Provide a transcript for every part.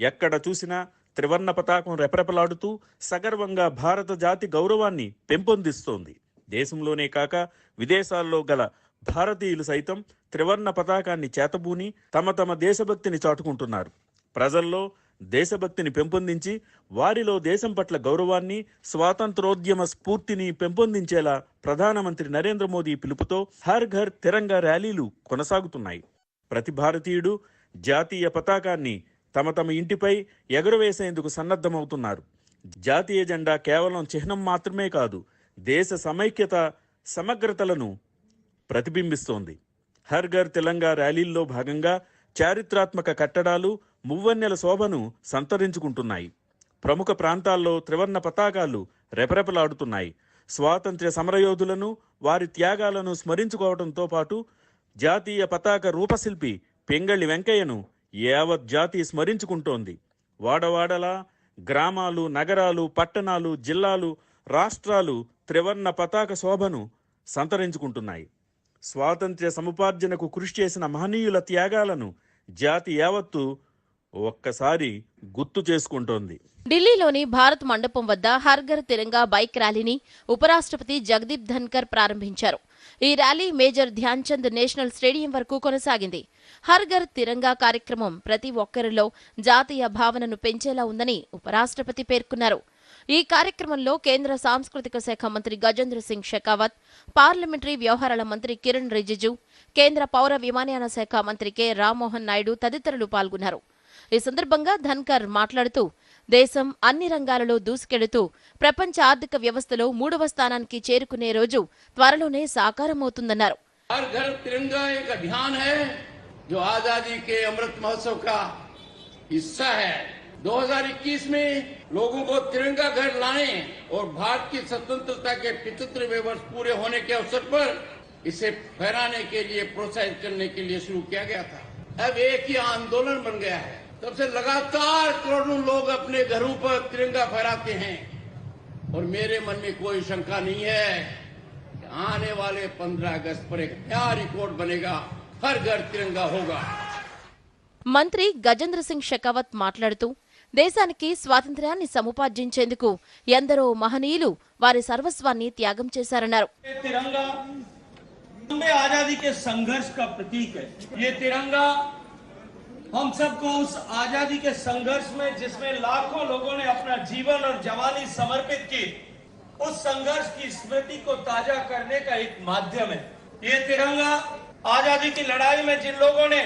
ఎక్కడ చూసినా త్రివర్ణ పతాకం రెపరెపలాడుతూ సగర్వంగా భారత జాతి గౌరవాన్ని పెంపొందిస్తోంది. దేశంలోనే కాక విదేశాల్లో గల భారతీయులు సైతం త్రివర్ణ పతాకాన్ని చేతబూని తమ తమ దేశభక్తిని చాటుకుంటున్నారు. ప్రజల్లో దేశభక్తిని పెంపొందించి వారిలో దేశం పట్ల గౌరవాన్ని స్వాతంత్రోద్యమ స్ఫూర్తిని పెంపొందించేలా ప్రధానమంత్రి నరేంద్ర మోదీ పిలుపుతో హర్ ఘర్ తిరంగా ర్యాలీలు కొనసాగుతున్నాయి. ప్రతి భారతీయుడు జాతీయ పతాకాన్ని తమ తమ ఇంటిపై ఎగురవేసేందుకు సన్నద్ధమవుతున్నారు. జాతీయ జెండా కేవలం చిహ్నం మాత్రమే కాదు దేశ సమైక్యత సమగ్రతలను ప్రతిబింబిస్తోంది. హర్ ఘర్ తెలంగా ర్యాలీల్లో భాగంగా చారిత్రాత్మక కట్టడాలు మువ్వన్నెల శోభను సంతరించుకుంటున్నాయి. ప్రముఖ ప్రాంతాల్లో త్రివర్ణ పతాకాలు రెపరెపలాడుతున్నాయి. స్వాతంత్ర్య సమరయోధులను వారి త్యాగాలను స్మరించుకోవడంతో పాటు జాతీయ పతాక రూపశిల్పి పెంగళి వెంకయ్యను యావత్ జాతి స్మరించుకుంటోంది. వాడవాడలా గ్రామాలు నగరాలు పట్టణాలు జిల్లాలు రాష్ట్రాలు త్రివర్ణ పతాక శోభను సంతరించుకుంటున్నాయి. స్వాతంత్ర్య సముపార్జనకు కృషి చేసిన మహనీయుల త్యాగాలను జాతి యావత్తు ఒక్కసారి గుర్తు చేసుకుంటోంది. ఢిల్లీలోని భారత్ మండపం వద్ద హర్ఘర్ తిరంగా బైక్ ర్యాలీని ఉపరాష్ట్రపతి జగదీప్ ధన్కర్ ప్రారంభించారు. ఈ rally Major Dhyan Chand national stadium వరకు కొనసాగింది. హర్ఘర్ తిరంగా కార్యక్రమం ప్రతి ఒక్కరిలో జాతీయ భావనను పెంచేలా ఉందని ఉపరాష్ట్రపతి పేర్కొన్నారు. ఈ కార్యక్రమంలో కేంద్ర సాంస్కృతిక శాఖ మంత్రి గజేంద్ర సింగ్ షెకావత్ పార్లమెంటరీ వ్యవహారాల మంత్రి కిరణ్ రిజిజు కేంద్ర పౌర విమానయాన శాఖ మంత్రి కె. రామ్మోహన్ నాయుడు తదితరులు పాల్గొన్నారు. ఈ సందర్భంగా ధన్కర్ మాట్లాడుతూ దేశం అన్ని రంగాలలో దూసుకెడుతూ ప్రపంచ ఆర్థిక వ్యవస్థలో మూడవ స్థానానికి చేరుకునే రోజు త్వరలోనే సాకారమవుతుందన్నారు हर घर तिरंगा एक अभियान है जो आजादी के अमृत महोत्सव का हिस्सा है 2021 में लोगों को तिरंगा घर लाने और भारत की स्वतंत्रता के पिछहत्तरवें वर्ष पूरे होने के अवसर पर इसे फहराने के लिए प्रोत्साहित करने के लिए शुरू किया गया था अब एक ही आंदोलन बन गया है तब से लगातार करोड़ों लोग अपने घरों पर तिरंगा फहराते हैं और मेरे मन में कोई शंका नहीं है कि आने वाले 15 अगस्त पर एक नया रिकॉर्ड बनेगा हर घर तिरंगा होगा మంత్రి గజేంద్ర సింగ్ షెకావత్ మాట్లాడుతూ దేశానికి స్వాతంత్ర్యాన్ని సముపార్జించేందుకు ఎందరో మహనీయులు వారి సర్వస్వాన్ని త్యాగం చేశారన్నారు ये तिरंगा लंबे आजादी के संघर्ष का हम सबको उस आजादी के संघर्ष में जिसमें लाखों लोगों ने अपना जीवन और जवानी समर्पित की उस संघर्ष की स्मृति को ताजा करने का एक माध्यम है ये तिरंगा आजादी की लड़ाई में जिन लोगों ने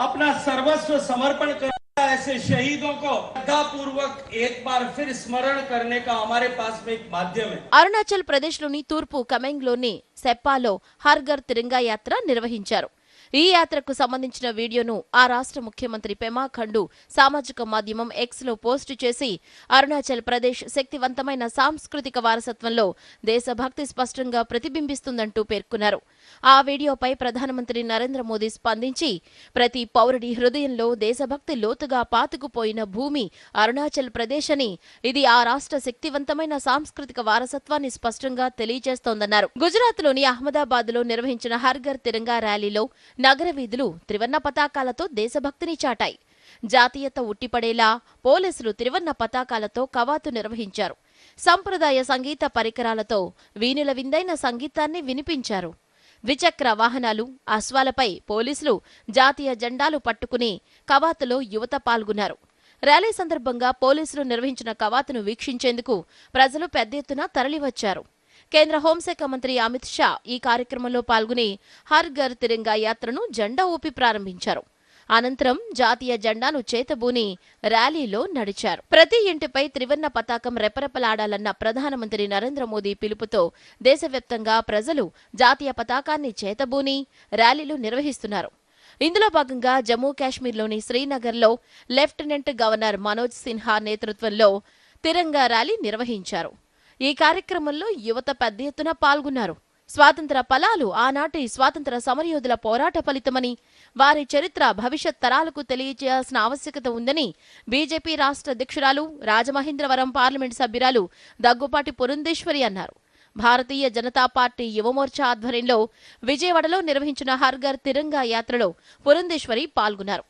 अपना सर्वस्व समर्पण कर ऐसे शहीदों को श्रद्धापूर्वक एक बार फिर स्मरण करने का हमारे पास में एक माध्यम है అరుణాచల్ ప్రదేశ్లోని తూర్పు కమెంగ్లోని సెప్పాలో హర్ ఘర్ తిరంగా యాత్ర నిర్వహించారు ఈ యాత్రకు సంబంధించిన వీడియోను ఆ రాష్ట్ర ముఖ్యమంత్రి పెమా ఖండు సామాజిక మాధ్యమం ఎక్స్లో పోస్టు చేసి అరుణాచల్ ప్రదేశ్ శక్తివంతమైన సాంస్కృతిక వారసత్వంలో దేశభక్తి స్పష్టంగా ప్రతిబింబిస్తుందంటూ పేర్కొన్నారు. ఆ వీడియోపై ప్రధానమంత్రి నరేంద్ర మోదీ స్పందించి ప్రతి పౌరుడి హృదయంలో దేశభక్తి లోతుగా పాతుకుపోయిన భూమి అరుణాచల్ ప్రదేశ్ అని ఇది ఆ రాష్ట్ర శక్తివంతమైన సాంస్కృతిక వారసత్వాన్ని స్పష్టంగా తెలియజేస్తోందన్నారు. గుజరాత్లోని అహ్మదాబాద్లో నిర్వహించిన హర్ఘర్ తిరంగా ర్యాలీలో నగర వీధులు త్రివర్ణ పతాకాలతో దేశభక్తిని చాటాయి. జాతీయత ఉట్టిపడేలా పోలీసులు త్రివర్ణ పతాకాలతో కవాతు నిర్వహించారు. సంప్రదాయ సంగీత పరికరాలతో వీణుల విందైన సంగీతాన్ని వినిపించారు. ద్విచక్ర వాహనాలు అశ్వాలపై పోలీసులు జాతీయ జెండాలు పట్టుకుని కవాతులో యువత పాల్గొన్నారు. ర్యాలీ సందర్భంగా పోలీసులు నిర్వహించిన కవాతును వీక్షించేందుకు ప్రజలు పెద్ద ఎత్తున తరలివచ్చారు. కేంద్ర హోంశాఖ మంత్రి అమిత్ షా ఈ కార్యక్రమంలో పాల్గొని హర్ ఘర్ తిరంగా యాత్రను జెండా ఊపి ప్రారంభించారు. అనంతరం జాతీయ జెండాను చేతబూని ర్యాలీలో నడిచారు. ప్రతి ఇంటిపై త్రివర్ణ పతాకం రెపరెపలాడాలన్న ప్రధానమంత్రి నరేంద్ర మోదీ పిలుపుతో దేశవ్యాప్తంగా ప్రజలు జాతీయ పతాకాన్ని చేతబూని ర్యాలీలు నిర్వహిస్తున్నారు. ఇందులో భాగంగా జమ్మూ కాశ్మీర్లోని శ్రీనగర్లో లెఫ్టినెంట్ గవర్నర్ మనోజ్ సిన్హా నేతృత్వంలో తిరంగా ర్యాలీ నిర్వహించారు. ఈ కార్యక్రమంలో యువత పెద్ద ఎత్తున పాల్గొన్నారు. స్వాతంత్ర ఫలాలు ఆనాటి స్వాతంత్ర సమరయోధుల పోరాట ఫలితమని వారి చరిత్ర భవిష్యత్ తరాలకు తెలియజేయాల్సిన ఆవశ్యకత ఉందని బీజేపీ రాష్ట్ర అధ్యక్షురాలు రాజమహేంద్రవరం పార్లమెంటు సభ్యురాలు దగ్గుపాటి పురంధేశ్వరి అన్నారు. భారతీయ జనతా పార్టీ యువమోర్చా ఆధ్వర్యంలో విజయవాడలో నిర్వహించిన హర్ఘర్ తిరంగా యాత్రలో పురంధేశ్వరి పాల్గొన్నారు.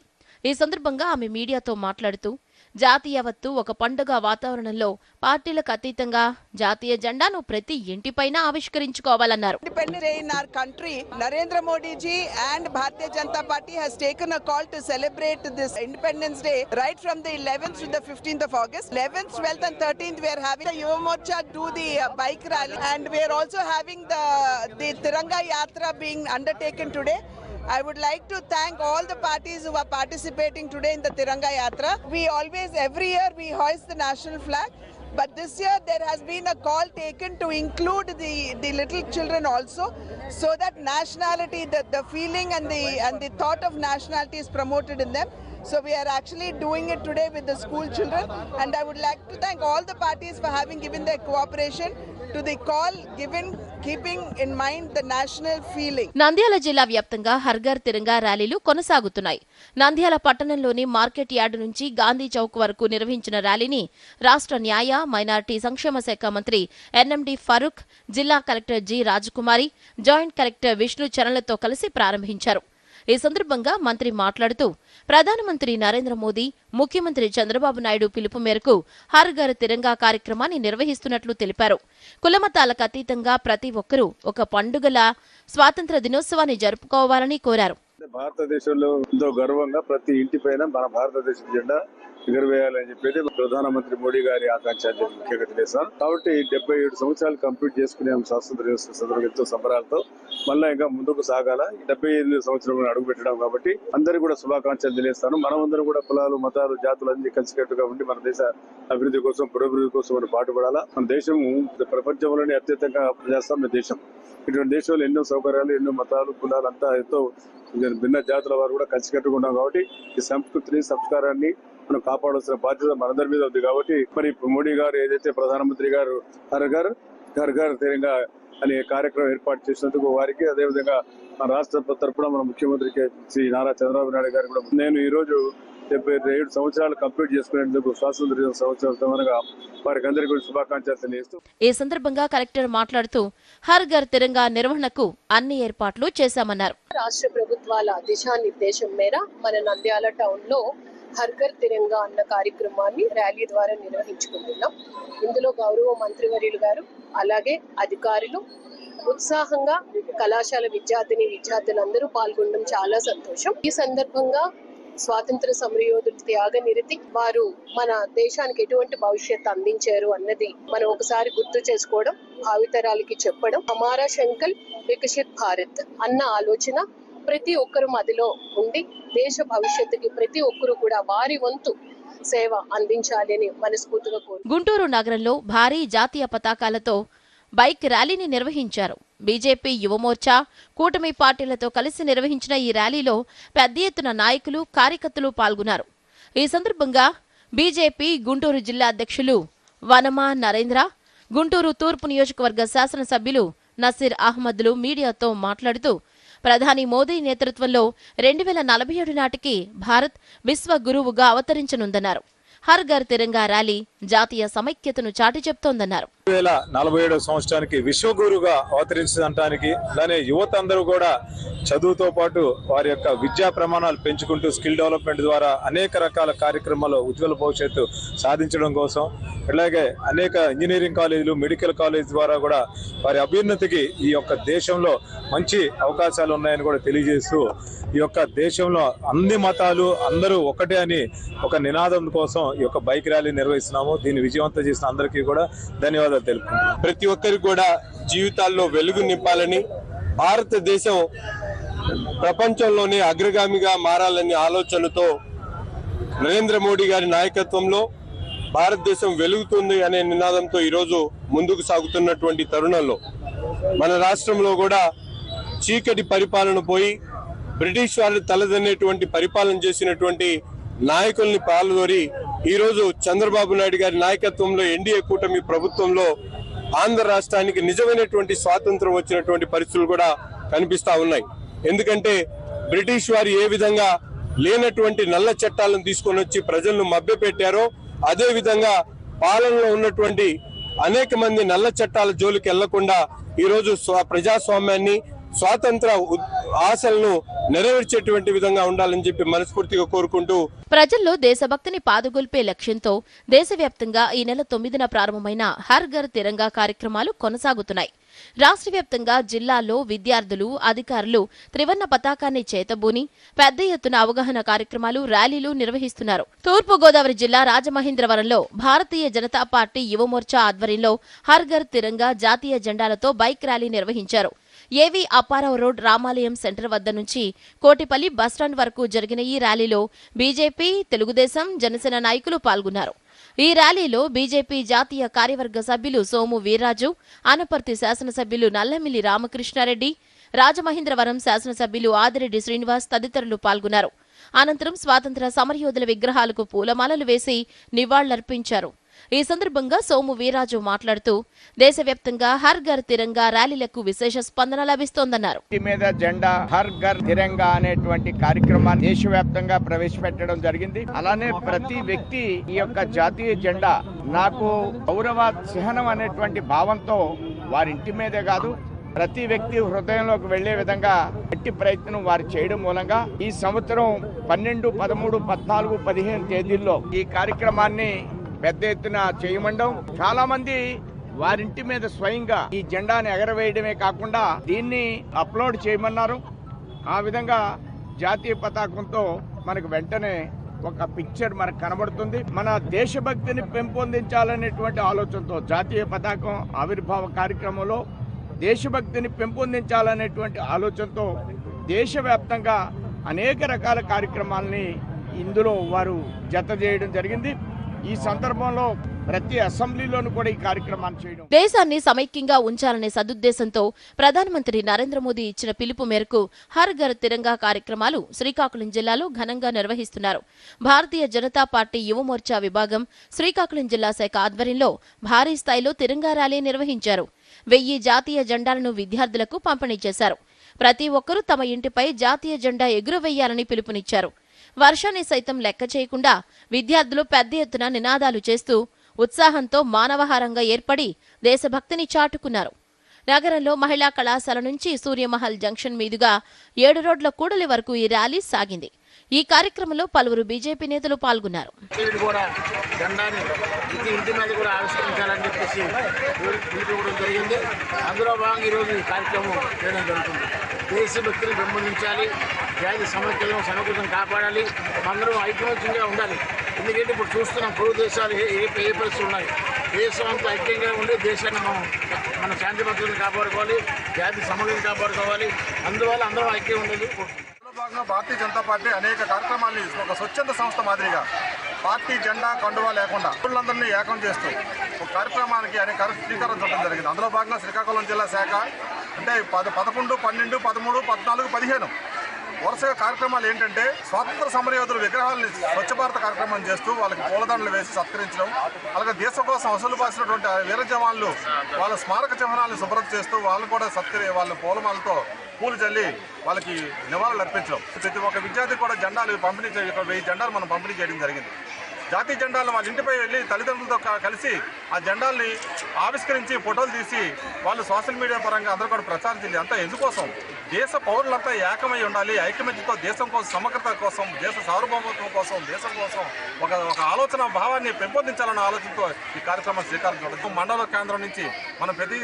ఈ సందర్భంగా ఆమె మీడియాతో మాట్లాడుతూ జాతీయవత్తు ఒక పండుగ వాతావరణంలో పార్టీలకు అతీతంగా జాతీయ జెండాను ప్రతి ఇంటిపైన ఆవిష్కరించుకోవాలన్నారు. Country Narendra Modiji and Bharatiya Janata party has taken call to this Independence Day right from the fifteenth August eleventh twelfth thirteenth we're having Yuva Morcha the bike rally and we're also having the Tiranga Yatra being undertaken today I would like to thank all the parties who are participating today in the Tiranga Yatra. We always, every year, we hoist the national flag. But this year there has been a call taken to include the, the little children also, so that nationality, the, the feeling and the and the thought of nationality is promoted in them. So we are actually doing it today with the school children, and I would like to thank all the parties for having given their cooperation to the call given, keeping in mind the national feeling. Nandyal జిల్లా వ్యాప్తంగా హర్ఘర్ తిరంగా ర్యాలీలు కొనసాగుతున్నాయి నంద్యాల పట్టణంలోని market yard నుంచి గాంధీ చౌక్ వరకు నిర్వహించిన ర్యాలీని రాష్ట్ర న్యాయ మైనార్టీ సంక్షేమ శాఖ మంత్రి ఎన్ఎండి ఫరూక్ జిల్లా collector G Rajakumari joint collector Vishnu చరణ్లతో కలిసి ప్రారంభించారు ఈ సందర్భంగా మంత్రి మాట్లాడుతూ ప్రధానమంత్రి నరేంద్ర మోదీ ముఖ్యమంత్రి చంద్రబాబు నాయుడు పిలుపు మేరకు హర్ ఘర్ తిరంగా కార్యక్రమాన్ని నిర్వహిస్తున్నట్లు తెలిపారు. కులమతాలకు అతీతంగా ప్రతి ఒక్కరూ ఒక పండుగల స్వాతంత్ర దినోత్సవాన్ని జరుపుకోవాలని కోరారు. భారతదేశంలో ఎంతో గర్వంగా ప్రతి ఇంటి పైన మన భారతదేశ జెండా ఎగురవేయాలని చెప్పేది ప్రధానమంత్రి మోడీ గారి ఆకాంక్ష అని చెప్పి ముఖ్యంగా తెలియజేస్తాను కాబట్టి డెబ్బై ఏడు సంవత్సరాలు కంప్లీట్ చేసుకునే స్వాతంత్ర దినోత్సవ సందర్భంగా సంబరాలతో మళ్ళీ ఇంకా ముందుకు సాగాల. ఈ డెబ్బై ఐదు సంవత్సరంలో అడుగు పెట్టడం కాబట్టి అందరికీ కూడా శుభాకాంక్షలు తెలియస్తాను మనమందరం కూడా కులాలు మతాలు జాతులు అన్ని కలిసికట్టుగా ఉండి మన దేశ అభివృద్ధి కోసం పురోభివృద్ధి కోసం మనం పాటుపడాలా. మన దేశం ప్రపంచంలోనే అత్యంతంగా ప్రజాస్వామ్య దేశం. ఇటువంటి దేశంలో ఎన్నో సౌకర్యాలు ఎన్నో మతాలు కులాలు అంతా ఎంతో భిన్న జాతుల వారు కూడా కలిసికట్టుగా ఉన్నాం కాబట్టి ఈ సంస్కృతిని సంస్కారాన్ని మనం కాపాడాల్సిన బాధ్యత మనందరి మీద ఉంది కాబట్టి మరి మోడీ గారు ఏదైతే ప్రధానమంత్రి గారు హర్ ఘర్ ఘర్ ఘర్ తిరంగా అనే కార్యక్రమం ఏర్పాటు చేసినందుకు వారికి అదేవిధంగా మన రాష్ట్ర తరపున మన ముఖ్యమంత్రికి శ్రీ నారా చంద్రబాబు నాయుడు గారు కూడా నేను ఈ రోజు డెబ్బై ఏడు సంవత్సరాలు కంప్లీట్ చేసుకునేందుకు స్వాతంత్ర దిన సంవత్సరం సందర్భంగా వారికి అందరికీ శుభాకాంక్షలు తెలియజేస్తూ ఈ సందర్భంగా కలెక్టర్ మాట్లాడుతూ హర్ ఘర్ తిరంగా నిర్వహణకు అన్ని ఏర్పాట్లు చేశామన్నారు. రాష్ట్ర ప్రభుత్వాల దిశానిర్దేశం మేర మన నంద్యాల టౌన్లో హర్ఘర్ తిరంగా అన్న కార్యక్రమాన్ని ర్యాలీ ద్వారా నిర్వహించుకుంటున్నాం. ఇందులో గౌరవ మంత్రివర్యులు గారు అలాగే అధికారులు ఉత్సాహంగా కళాశాల విద్యార్థిని విద్యార్థులందరూ పాల్గొనడం చాలా సంతోషం. ఈ సందర్భంగా స్వాతంత్ర సమరయోధుల త్యాగ నిరతి వారు మన దేశానికి ఎటువంటి భవిష్యత్తు అందించారు అన్నది మనం ఒకసారి గుర్తు చేసుకోవడం భావితరాలకి చెప్పడం. అమారా శంకల్ వికసిత్ భారత్ అన్న ఆలోచన ప్రతి ఒక్కరు మదిలో ఉండి దేశ భవిష్యత్తుకి ప్రతి ఒక్కరు కూడా వారి వంతు సేవ అందించాలి మనస్ఫూర్తిగా కోరు గుంటూరు నగరంలో భారీ జాతీయ పతాకాలతో బైక్ ర్యాలీని నిర్వహించారు. బీజేపీ యువమోర్చా కూటమి పార్టీలతో కలిసి నిర్వహించిన ఈ ర్యాలీలో పెద్ద ఎత్తున నాయకులు కార్యకర్తలు పాల్గొన్నారు. ఈ సందర్భంగా బీజేపీ గుంటూరు జిల్లా అధ్యక్షులు వనమా నరేంద్ర గుంటూరు తూర్పు నియోజకవర్గ శాసనసభ్యులు నసీర్ అహ్మద్లు మీడియాతో మాట్లాడుతూ ప్రధాని మోదీ నేతృత్వంలో రెండు వేల నలభై ఏడు నాటికి భారత్ విశ్వ గురువుగా అవతరించనుందన్నారు. హర్ ఘర్ తిరంగా ర్యాలీ జాతీయ సమైక్యతను చాటి చెప్తోందన్నారు. వేల నలభై ఏడవ సంవత్సరానికి విశ్వగురుగా అవతరించడానికి అలానే యువత అందరూ కూడా చదువుతో పాటు వారి యొక్క విద్యా ప్రమాణాలు పెంచుకుంటూ స్కిల్ డెవలప్మెంట్ ద్వారా అనేక రకాల కార్యక్రమాలు ఉజ్వల భవిష్యత్తు సాధించడం కోసం అలాగే అనేక ఇంజనీరింగ్ కాలేజీలు మెడికల్ కాలేజ్ ద్వారా కూడా వారి అభ్యున్నతికి ఈ యొక్క దేశంలో మంచి అవకాశాలు ఉన్నాయని కూడా తెలియజేస్తూ ఈ యొక్క దేశంలో అన్ని మతాలు అందరూ ఒకటే అని ఒక నినాదం కోసం ఈ యొక్క బైక్ ర్యాలీ నిర్వహిస్తున్నాము. దీన్ని విజయవంతం చేసిన అందరికీ కూడా ధన్యవాదాలు తెలుపుకుంటాం ప్రతి ఒక్కరికి కూడా జీవితాల్లో వెలుగు నింపాలని భారతదేశం ప్రపంచంలోనే అగ్రగామిగా మారాలనే ఆలోచనతో నరేంద్ర మోడీ గారి నాయకత్వంలో భారతదేశం వెలుగుతుంది అనే నినాదంతో ఈరోజు ముందుకు సాగుతున్నటువంటి తరుణంలో మన రాష్ట్రంలో కూడా చీకటి పరిపాలన పోయి బ్రిటిష్ వారిని తలదన్నేటువంటి పరిపాలన చేసినటువంటి నాయకుల్ని పాల్గొరి ఈరోజు చంద్రబాబు నాయుడు గారి నాయకత్వంలో ఎన్డీఏ కూటమి ప్రభుత్వంలో ఆంధ్ర రాష్ట్రానికి నిజమైనటువంటి స్వాతంత్రం వచ్చినటువంటి పరిస్థితులు కూడా కనిపిస్తా ఉన్నాయి. ఎందుకంటే బ్రిటిష్ వారు ఏ విధంగా లేనటువంటి నల్ల చట్టాలను తీసుకొని వచ్చి ప్రజలను మభ్యపెట్టారో అదే విధంగా పాలనలో ఉన్నటువంటి అనేక మంది నల్ల చట్టాల జోలికి వెళ్ళకుండా ఈరోజు ప్రజాస్వామ్యాన్ని స్వాతంత్ర ఆశలను నెరవేర్చేటువంటి విధంగా ఉండాలని చెప్పి మనస్ఫూర్తిగా కోరుకుంటూ ప్రజల్లో దేశభక్తిని పాదుగొల్పే లక్ష్యంతో దేశవ్యాప్తంగా ఈ నెల తొమ్మిదిన ప్రారంభమైన హర్ ఘర్ తిరంగా కార్యక్రమాలు కొనసాగుతున్నాయి. రాష్ట్ర వ్యాప్తంగా జిల్లాల్లో విద్యార్థులు అధికారులు త్రివర్ణ పతాకాన్ని చేతబూని పెద్ద ఎత్తున అవగాహన కార్యక్రమాలు ర్యాలీలు నిర్వహిస్తున్నారు. తూర్పు గోదావరి జిల్లా రాజమహేంద్రవరంలో భారతీయ జనతా పార్టీ యువమోర్చా ఆధ్వర్యంలో హర్ ఘర్ తిరంగా జాతీయ జెండాలతో బైక్ ర్యాలీ నిర్వహించారు. ఏవి అప్పారావు రోడ్ రామాలయం సెంటర్ వద్ద నుంచి కోటిపల్లి బస్టాండ్ వరకు జరిగిన ఈ ర్యాలీలో బీజేపీ తెలుగుదేశం జనసేన నాయకులు పాల్గొన్నారు. ఈ ర్యాలీలో బీజేపీ జాతీయ కార్యవర్గ సభ్యులు సోము వీర్రాజు అనపర్తి శాసనసభ్యులు నల్లమిల్లి రామకృష్ణారెడ్డి రాజమహేంద్రవరం శాసనసభ్యులు ఆదిరెడ్డి శ్రీనివాస్ తదితరులు పాల్గొన్నారు. అనంతరం స్వాతంత్ర సమరయోధుల విగ్రహాలకు పూలమాలలు వేసి నివాళులర్పించారు. ఈ సందర్భంగా సోము వీరాజు మాట్లాడుతూ దేశవ్యాప్తంగా హర్ ఘర్ తిరంగా ర్యాలీలకు విశేష స్పందన లభిస్తోందన్నారు. మీద జెండా హర్ ఘర్ తిరంగా అనేటువంటి కార్యక్రమాన్ని దేశవ్యాప్తంగా ప్రవేశపెట్టడం జరిగింది. అలానే ప్రతి వ్యక్తి ఈ యొక్క జాతీయ జెండా నాకు గౌరవ చిహ్నం అనేటువంటి భావంతో వారి ఇంటి మీదే కాదు ప్రతి వ్యక్తి హృదయంలోకి వెళ్ళే విధంగా గట్టి ప్రయత్నం వారు చేయడం మూలంగా ఈ సంవత్సరం పన్నెండు పదమూడు పద్నాలుగు పదిహేను తేదీల్లో ఈ కార్యక్రమాన్ని పెద్ద ఎత్తున చేయమండం. చాలా మంది వారింటి మీద స్వయంగా ఈ జెండాని ఎగరవేయడమే కాకుండా దీన్ని అప్లోడ్ చేయమన్నారు. ఆ విధంగా జాతీయ పతాకంతో మనకు వెంటనే ఒక పిక్చర్ మనకు కనబడుతుంది. మన దేశభక్తిని పెంపొందించాలనేటువంటి ఆలోచనతో జాతీయ పతాకం ఆవిర్భావ కార్యక్రమంలో దేశభక్తిని పెంపొందించాలనేటువంటి ఆలోచనతో దేశవ్యాప్తంగా అనేక రకాల కార్యక్రమాలని ఇందులో వారు జత చేయడం జరిగింది. ఈ సందర్భంలో ప్రతి అసెంబ్లీలోనూ కూడా ఈ కార్యక్రమాన్ని చేయడం. దేశాన్ని సమైక్యంగా ఉంచాలనే సదుద్దేశంతో ప్రధానమంత్రి నరేంద్ర మోదీ ఇచ్చిన పిలుపు మేరకు హర్ ఘర్ తిరంగా కార్యక్రమాలు శ్రీకాకుళం జిల్లాలో ఘనంగా నిర్వహిస్తున్నారు. భారతీయ జనతా పార్టీ యువమోర్చా విభాగం శ్రీకాకుళం జిల్లా శాఖ ఆధ్వర్యంలో భారీ స్థాయిలో తిరంగా ర్యాలీ నిర్వహించారు. వెయ్యి జాతీయ జెండాలను విద్యార్థులకు పంపిణీ చేశారు. ప్రతి ఒక్కరూ తమ ఇంటిపై జాతీయ జెండా ఎగురవేయాలని పిలుపునిచ్చారు. వర్షాన్ని సైతం లెక్క చేయకుండా విద్యార్థులు పెద్ద ఎత్తున నినాదాలు చేస్తూ ఉత్సాహంతో మానవహారంగా ఏర్పడి దేశభక్తిని చాటుకున్నారు. నగరంలో మహిళా కళాశాల నుంచి సూర్యమహల్ జంక్షన్ మీదుగా ఏడు రోడ్ల కూడలి వరకు ఈ ర్యాలీ సాగింది. ఈ కార్యక్రమంలో పలువురు బీజేపీ నేతలు పాల్గొన్నారు. అందులో భాగంగా ఈరోజు ఈ కార్యక్రమం చేయడం జరుగుతుంది. దేశభక్తిని పెంపొందించాలి జాతి సమస్యలను సమగ్రతను కాపాడాలి. అందరం ఐకమత్యంగా ఉండాలి. ఎందుకంటే ఇప్పుడు చూస్తున్నాం పొరుగు దేశాలు ఏ ఏ పరిస్థితులు ఉన్నాయి. దేశం అంతా ఐక్యంగా ఉండి దేశాన్ని మనం మన శాంతి భద్రతను కాపాడుకోవాలి. జాతి సమగ్రతను కాపాడుకోవాలి. అందువల్ల అందరం ఐక్యం ఉండేది భాగంగా భారతీయ జనతా పార్టీ అనేక కార్యక్రమాలు ఒక స్వచ్ఛంద సంస్థ మాదిరిగా పార్టీ జెండా కండువా లేకుండా ఊళ్ళందరినీ ఏకం చేస్తూ ఒక కార్యక్రమానికి అనేక స్వీకారం శ్రీకారం జరిగింది. అందులో భాగంగా శ్రీకాకుళం జిల్లా శాఖ అంటే పద పదకొండు పన్నెండు పదమూడు పద్నాలుగు పదిహేను. వరుసగా కార్యక్రమాలు ఏంటంటే స్వాతంత్ర సమరయోధుల విగ్రహాలను స్వచ్ఛ భారత కార్యక్రమం చేస్తూ వాళ్ళకి పూలదండలు వేసి సత్కరించడం అలాగే దేశం కోసం అసలు పాసినటువంటి వీర జవాన్లు వాళ్ళ స్మారక చిహ్నాలను శుభ్రత చేస్తూ వాళ్ళు కూడా సత్కరి వాళ్ళ పూలమాలతో పూలు చల్లి వాళ్ళకి నివాళులు అర్పించడం. ప్రతి ఒక్క విద్యార్థి కూడా జెండాలు పంపిణీ వెయ్యి జెండాలు మనం పంపిణీ చేయడం జరిగింది. జాతీయ జెండాలు వాళ్ళ ఇంటిపై వెళ్ళి తల్లిదండ్రులతో కలిసి ఆ జెండాల్ని ఆవిష్కరించి ఫోటోలు తీసి వాళ్ళు సోషల్ మీడియా పరంగా అందరూ కూడా ప్రచారం చేయాలి. అంతా ఎందుకోసం? దేశ పౌరులంతా ఏకమై ఉండాలి. ఐకమత్యంతో దేశం కోసం సమగ్రత కోసం దేశ సార్వభౌమత్వం కోసం దేశం కోసం ఒక ఒక ఆలోచన భావాన్ని పెంపొందించాలన్న ఆలోచనతో ఈ కార్యక్రమం శ్రీకారం చూడదు మండల కేంద్రం నుంచి మనం ప్రతి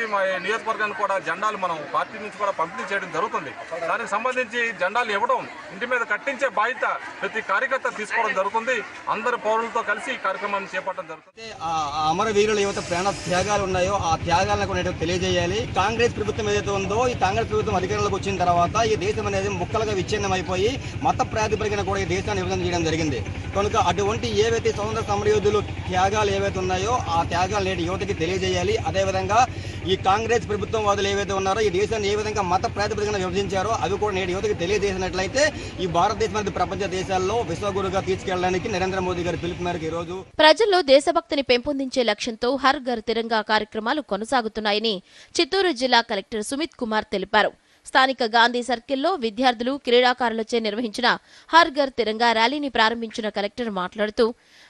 నియోజకవర్గానికి కూడా జెండాలు మనం పార్టీ నుంచి కూడా పంపిణీ చేయడం జరుగుతుంది. దానికి సంబంధించి జెండాలు ఇవ్వడం ఇంటి మీద కట్టించే బాధ్యత ప్రతి కార్యకర్త తీసుకోవడం జరుగుతుంది. అందరు పౌరులతో కలిసి ఈ కార్యక్రమాన్ని చేపట్టడం జరుగుతుంది. ఆ అమరవీరుల ఏవైతే ప్రాణ త్యాగాలు ఉన్నాయో ఆ త్యాగాలను కూడా తెలియజేయాలి. కాంగ్రెస్ ప్రభుత్వం ఏదైతే ఉందో ఈ కాంగ్రెస్ ప్రభుత్వం అధికారంలోకి వచ్చిన తర్వాత ఈ దేశం అనేది ముక్కలుగా విచ్ఛిన్నం అయిపోయి మత ప్రాతిపదికన కూడా ఈ దేశాన్ని విభజన చేయడం జరిగింది. కనుక అటువంటి ఏవైతే స్వతంత్ర సమరయోధులు త్యాగాలు ఏవైతే ఉన్నాయో ఆ త్యాగాలు నేటి యువతకి తెలియజేయాలి. అదేవిధంగా ఈ కాంగ్రెస్ ప్రభుత్వం వాదులు ఏవైతే ఉన్నారో ఈ దేశాన్ని ఏ విధంగా మత ప్రాతిపదికన విభజించారో అవి కూడా నేటి యువతకి తెలియజేసినట్లయితే ఈ భారతదేశం అనేది ప్రపంచ దేశాల్లో విశ్వగురుగా తీసుకెళ్ళడానికి నరేంద్ర మోదీ గారి పిలుపు మేరకు ఈ రోజు ప్రజల్లో దేశభక్తిని పెంపొందించే లక్ష్యంతో హర్ ఘర్ తిరంగా కార్యక్రమాలు కొనసాగుతున్నాయని చిత్తూరు జిల్లా కలెక్టర్ సుమిత్ కుమార్ తెలిపారు. స్థానిక గాంధీ సర్కిల్లో విద్యార్థులు క్రీడాకారులచే నిర్వహించిన హర్ ఘర్ తిరంగా ర్యాలీని ప్రారంభించిన కలెక్టర్ మాట్లాడుతూ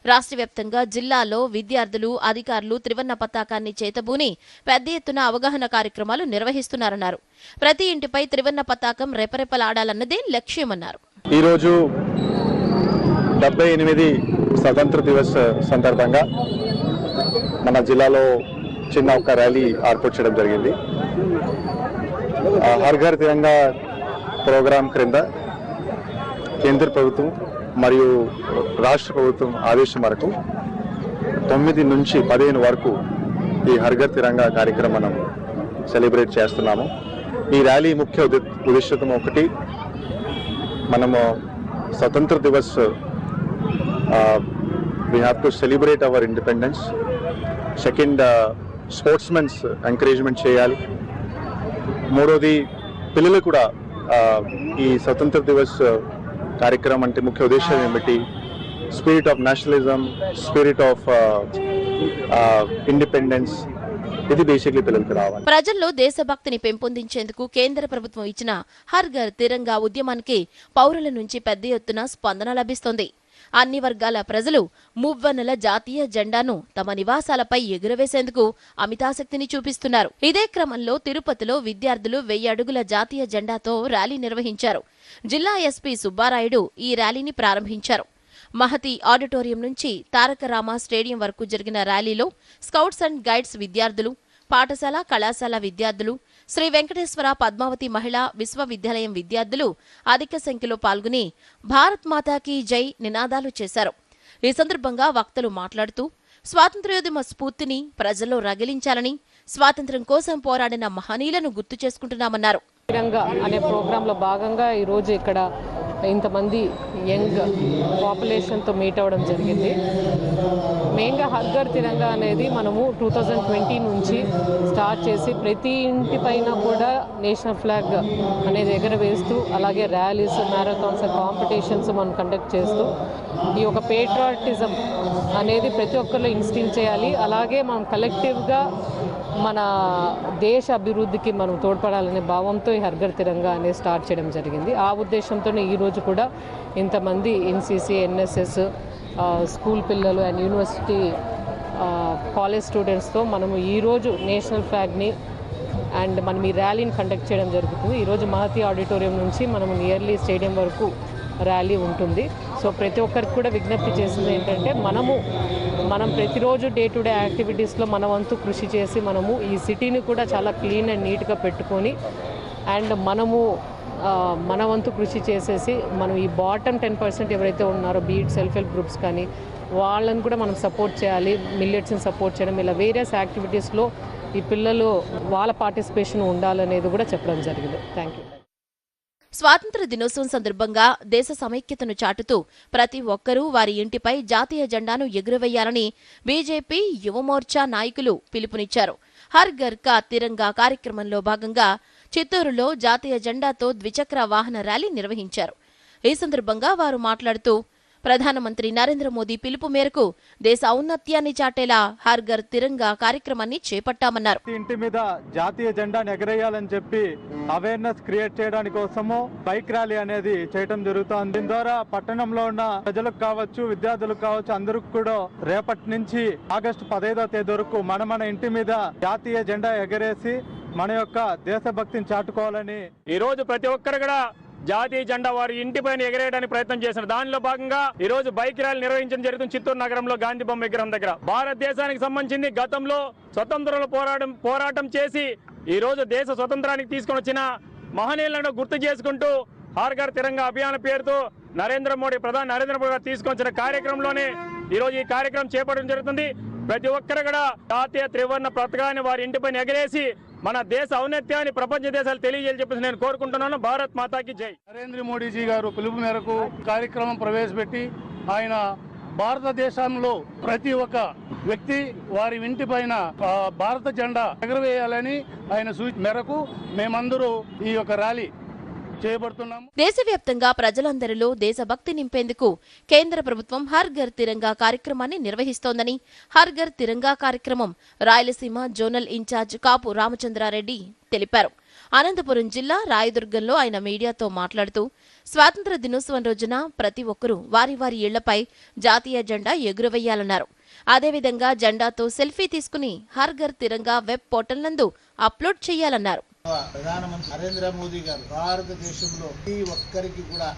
రాష్ట్ర వ్యాప్తంగా జిల్లాలో విద్యార్థులు అధికారులు త్రివర్ణ పతాకాన్ని చేతబూని పెద్ద ఎత్తున అవగాహన కార్యక్రమాలు నిర్వహిస్తున్నారన్నారు. ప్రతి ఇంటిపై త్రివర్ణ పతాకం రెపరెపలాడాలన్నదే లక్ష్యమన్నారు. ఈరోజు డెబ్బై ఎనిమిది స్వతంత్ర దివస్ సందర్భంగా మన జిల్లాలో చిన్న ఒక ర్యాలీ ఏర్పాటు చేయడం జరిగింది. ఆ, హర్ ఘర్ తిరంగా ప్రోగ్రాం క్రింద కేంద్ర ప్రభుత్వం మరియు రాష్ట్ర ప్రభుత్వం ఆదేశం మేరకు తొమ్మిది నుంచి పదిహేను వరకు ఈ హర్ తిరంగ తిరంగా కార్యక్రమం మనం సెలబ్రేట్ చేస్తున్నాము. ఈ ర్యాలీ ముఖ్య ఉద్దేశం ఒకటి మనము స్వతంత్ర Divas we have to celebrate our independence second sports men's encouragement చేయాలి. మూడోది పిల్లలు కూడా ఈ స్వతంత్ర దివస్ కార్యక్రమం అంటే ముఖ్య ఉద్దేశం ఏమిటి? Spirit of nationalism spirit of independence ఇది బేసిక్లీ పిల్లలకి రావాలి. ప్రజల్లో దేశభక్తిని పెంపొందించేందుకు కేంద్ర ప్రభుత్వం ఇచ్చిన హర్ ఘర్ తిరంగా ఉద్యమానికి పౌరుల నుంచి పెద్ద ఎత్తున స్పందన లభిస్తోంది. అన్ని వర్గాల ప్రజలు మువ్వన్నెల జాతీయ జెండాను తమ నివాసాలపై ఎగురవేసేందుకు అమితాసక్తిని చూపిస్తున్నారు. ఇదే క్రమంలో తిరుపతిలో విద్యార్థులు వెయ్యి అడుగుల జాతీయ జెండాతో ర్యాలీ నిర్వహించారు. జిల్లా ఎస్పీ సుబ్బారాయుడు ఈ ర్యాలీని ప్రారంభించారు. మహతి ఆడిటోరియం నుంచి తారక రామ స్టేడియం వరకు జరిగిన ర్యాలీలో స్కౌట్స్ అండ్ గైడ్స్ విద్యార్థులు పాఠశాల కళాశాల విద్యార్థులు శ్రీ వెంకటేశ్వర పద్మావతి మహిళా విశ్వవిద్యాలయం విద్యార్థులు అధిక సంఖ్యలో పాల్గొని భారత్ మాతాకి జై నినాదాలు చేశారు. ఈ సందర్భంగా వక్తలు మాట్లాడుతూ స్వాతంత్ర్యోద్యమ స్ఫూర్తిని ప్రజల్లో రగిలించాలని స్వాతంత్ర్యం కోసం పోరాడిన మహనీయులను గుర్తు చేసుకుంటున్నామన్నారు. తిరంగా అనే ప్రోగ్రాంలో భాగంగా ఈరోజు ఇక్కడ ఇంతమంది యంగ్ పాపులేషన్తో మీట్ అవ్వడం జరిగింది. మెయిన్గా హగ్గర్ తిరంగా అనేది మనము టూ థౌజండ్ ట్వంటీ నుంచి స్టార్ట్ చేసి ప్రతి ఇంటి పైన కూడా నేషనల్ ఫ్లాగ్ అనేది ఎగరవేస్తూ అలాగే ర్యాలీస్ మ్యారథాన్స్ కాంపిటీషన్స్ మనం కండక్ట్ చేస్తూ ఈ యొక్క పేట్రాటిజం అనేది ప్రతి ఒక్కరిలో ఇన్స్టిల్ చేయాలి. అలాగే మనం కలెక్టివ్గా మన దేశ అభివృద్ధికి మనం తోడ్పడాలనే భావంతో ఈ హర్ఘర్ తిరంగా అనేది స్టార్ట్ చేయడం జరిగింది. ఆ ఉద్దేశంతోనే ఈరోజు కూడా ఇంతమంది ఎన్సీసీ ఎన్ఎస్ఎస్ స్కూల్ పిల్లలు అండ్ యూనివర్సిటీ కాలేజ్ స్టూడెంట్స్తో మనము ఈరోజు నేషనల్ ఫ్లాగ్ని అండ్ మనం ఈ ర్యాలీని కండక్ట్ చేయడం జరుగుతుంది. ఈరోజు మహతి ఆడిటోరియం నుంచి మనం నియర్లీ స్టేడియం వరకు ర్యాలీ ఉంటుంది. సో ప్రతి ఒక్కరికి కూడా విజ్ఞప్తి చేసింది ఏంటంటే మనము మనం ప్రతిరోజు డే టు డే యాక్టివిటీస్లో మన వంతు కృషి చేసి మనము ఈ సిటీని కూడా చాలా క్లీన్ అండ్ నీట్గా పెట్టుకొని అండ్ మనము మన వంతు కృషి చేసేసి మనం ఈ బాటమ్ టెన్ పర్సెంట్ ఎవరైతే ఉన్నారో బీట్ సెల్ఫ్ హెల్ప్ గ్రూప్స్ కానీ వాళ్ళని కూడా మనం సపోర్ట్ చేయాలి మిల్లెట్స్ని సపోర్ట్ చేయడం ఇలా వేరియస్ యాక్టివిటీస్లో ఈ పిల్లలు వాళ్ళ పార్టిసిపేషన్ ఉండాలనేది కూడా చెప్పడం జరిగింది. థ్యాంక్ యూ స్వాతంత్ర దినోత్సవం సందర్భంగా దేశ సమైక్యతను చాటుతూ ప్రతి ఒక్కరూ వారి ఇంటిపై జాతీయ జెండాను ఎగురవేయాలని బీజేపీ యువమోర్చా నాయకులు పిలుపునిచ్చారు. హర్ ఘర్ కా తిరంగా కార్యక్రమంలో భాగంగా చిత్తూరులో జాతీయ జెండాతో ద్విచక్ర వాహన ర్యాలీ నిర్వహించారు. ఈ సందర్భంగా వారు మాట్లాడుతూ ప్రధానమంత్రి నరేంద్ర మోదీ పిలుపు మేరకు దేశ ఔన్నత్యాన్ని చాటేలా హార్గర్ తిరంగా కార్యక్రమాన్ని చేపట్టామన్నారు. ఇంటి మీద జాతీయ జెండాను ఎగరేయాలని చెప్పి అవేర్నెస్ క్రియేట్ చేయడానికి కోసము బైక్ ర్యాలీ అనేది చేయడం జరుగుతోంది. దీని ద్వారా పట్టణంలో ఉన్న ప్రజలకు కావచ్చు విద్యార్థులకు కావచ్చు అందరికి కూడా రేపటి నుంచి ఆగస్టు పదహైదో తేదీ వరకు మన మన ఇంటి మీద జాతీయ జెండా ఎగరేసి మన యొక్క దేశభక్తిని చాటుకోవాలని ఈరోజు ప్రతి ఒక్కరు కూడా జాతీయ జెండా వారి ఇంటి పైన ఎగరేయడానికి ప్రయత్నం చేశారు దానిలో భాగంగా ఈ రోజు బైక్ ర్యాలీ నిర్వహించడం జరుగుతుంది చిత్తూరు నగరంలో గాంధీ బొమ్మ విగ్రహం దగ్గర. భారతదేశానికి సంబంధించింది గతంలో స్వతంత్రంలో పోరాటం పోరాటం చేసి ఈ రోజు దేశ స్వతంత్రానికి తీసుకొని వచ్చిన మహనీయులను గుర్తు చేసుకుంటూ హార్గర్ తిరంగా అభియాన్ పేరుతో నరేంద్ర మోడీ ప్రధాని నరేంద్ర మోడీ గారు తీసుకొచ్చిన కార్యక్రమంలోనే ఈ రోజు ఈ కార్యక్రమం చేపట్టడం జరుగుతుంది. ప్రతి ఒక్కరు కూడా జాతీయ త్రివర్ణ పథకాన్ని వారి ఇంటిపైన ఎగరేసి మన దేశ ఔన్నత్యాన్ని ప్రపంచ దేశాలు తెలియజేయాలి చెప్పేసి నేను కోరుకుంటున్నాను. భారత్ మాతాకి జై. నరేంద్ర మోడీజీ గారు పిలుపు మేరకు కార్యక్రమం ప్రవేశపెట్టి ఆయన భారతదేశంలో ప్రతి ఒక్క వ్యక్తి వారి ఇంటి పైన భారత జెండా ఎగరవేయాలని ఆయన సూచన మేరకు మేమందరూ ఈ యొక్క ర్యాలీ చేయబడుతున్నాము. దేశవ్యాప్తంగా ప్రజలందరిలో దేశభక్తి నింపేందుకు కేంద్ర ప్రభుత్వం హర్ ఘర్ తిరంగా కార్యక్రమాన్ని నిర్వహిస్తోందని హర్ ఘర్ తిరంగా కార్యక్రమం రాయలసీమ జోనల్ ఇన్ఛార్జ్ కాపు రామచంద్రారెడ్డి తెలిపారు. అనంతపురం జిల్లా రాయదుర్గంలో ఆయన మీడియాతో మాట్లాడుతూ స్వాతంత్ర దినోత్సవం రోజున ప్రతి ఒక్కరూ వారి వారి ఇళ్ళపై జాతీయ జెండా ఎగురవేయాలన్నారు. అదేవిధంగా జెండాతో సెల్ఫీ తీసుకుని హర్ ఘర్ తిరంగా వెబ్ పోర్టల్ నందు అప్లోడ్ చేయాలన్నారు. ప్రధానమంత్రి నరేంద్ర మోదీ గారు భారతదేశంలో ప్రతి ఒక్కరికి కూడా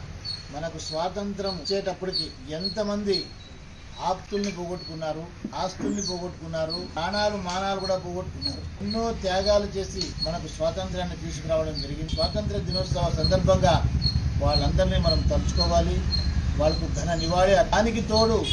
మనకు స్వాతంత్రం ఇచ్చేటప్పటికి ఎంతమంది ఆప్తుల్ని పోగొట్టుకున్నారు ఆస్తుల్ని పోగొట్టుకున్నారు ప్రాణాలు మానాలు కూడా పోగొట్టుకున్నారు. ఎన్నో త్యాగాలు చేసి మనకు స్వాతంత్రాన్ని తీసుకురావడం జరిగింది. స్వాతంత్ర దినోత్సవ సందర్భంగా వాళ్ళందరినీ మనం తలుచుకోవాలి. వాళ్ళకు ఘన నివాళి. దానికి తోడు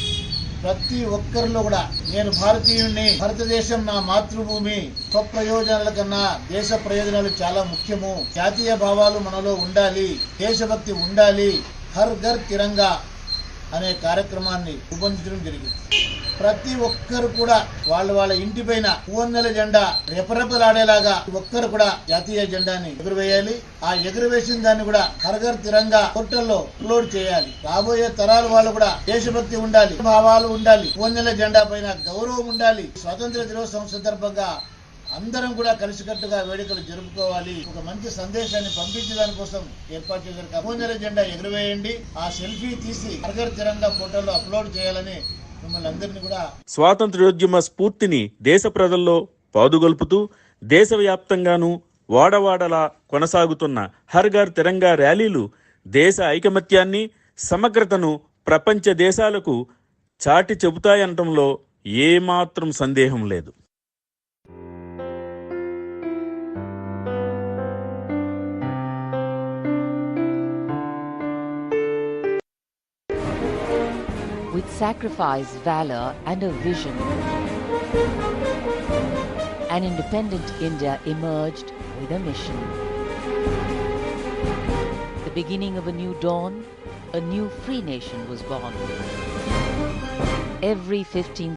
ప్రతి ఒక్కరిలో కూడా నేను భారతీయుణ్ణి భారతదేశం నా మాతృభూమి. స్వప్రయోజనాల కన్నా దేశ ప్రయోజనాలు చాలా ముఖ్యము. జాతీయ భావాలు మనలో ఉండాలి దేశభక్తి ఉండాలి. హర్ ఘర్ తిరంగా అనే కార్యక్రమాన్ని రూపొందించడం జరిగింది. ప్రతి ఒక్కరు కూడా వాళ్ళ వాళ్ళ ఇంటి పైన మూవందల జెండా రెపరెపలాడేలాగా ఒక్కరు కూడా జాతీయ జెండాని ఎగురవేయాలి. ఆ ఎగురవేసిన దాన్ని కూడా హరగర్ తిరంగా పోర్టల్లో అప్లోడ్ చేయాలి. రాబోయే తరాల వాళ్ళు కూడా దేశభక్తి ఉండాలి భావాలు ఉండాలి మూవందల జెండా పైన గౌరవం ఉండాలి. స్వాతంత్ర దినోత్సవం సందర్భంగా అందరం కూడా కలిసికట్టుగా వేడుకలు జరుపుకోవాలి. ఒక మంచి సందేశాన్ని పంపించడానికి కోసం ఏర్పాటు చేశారు. కమోంజల జెండా ఎగురవేయండి. ఆ సెల్ఫీ తీసి హర్ఘర్ తిరంగా ఫోటోలో అప్లోడ్ చేయాలని మిమ్మల్ని అందరినీ కూడా స్వాతంత్ర్యోద్యమ స్ఫూర్తిని దేశ ప్రజల్లో పాదుగొల్పుతూ దేశవ్యాప్తంగాను వాడవాడలా కొనసాగుతున్న హర్ ఘర్ తిరంగా ర్యాలీలు దేశ ఐకమత్యాన్ని సమగ్రతను ప్రపంచ దేశాలకు చాటి చెబుతాయనటంలో ఏమాత్రం సందేహం లేదు. Sacrifice, valor, and a vision, an independent India emerged with a mission. The beginning of a new dawn, a new free nation was born. Every 15th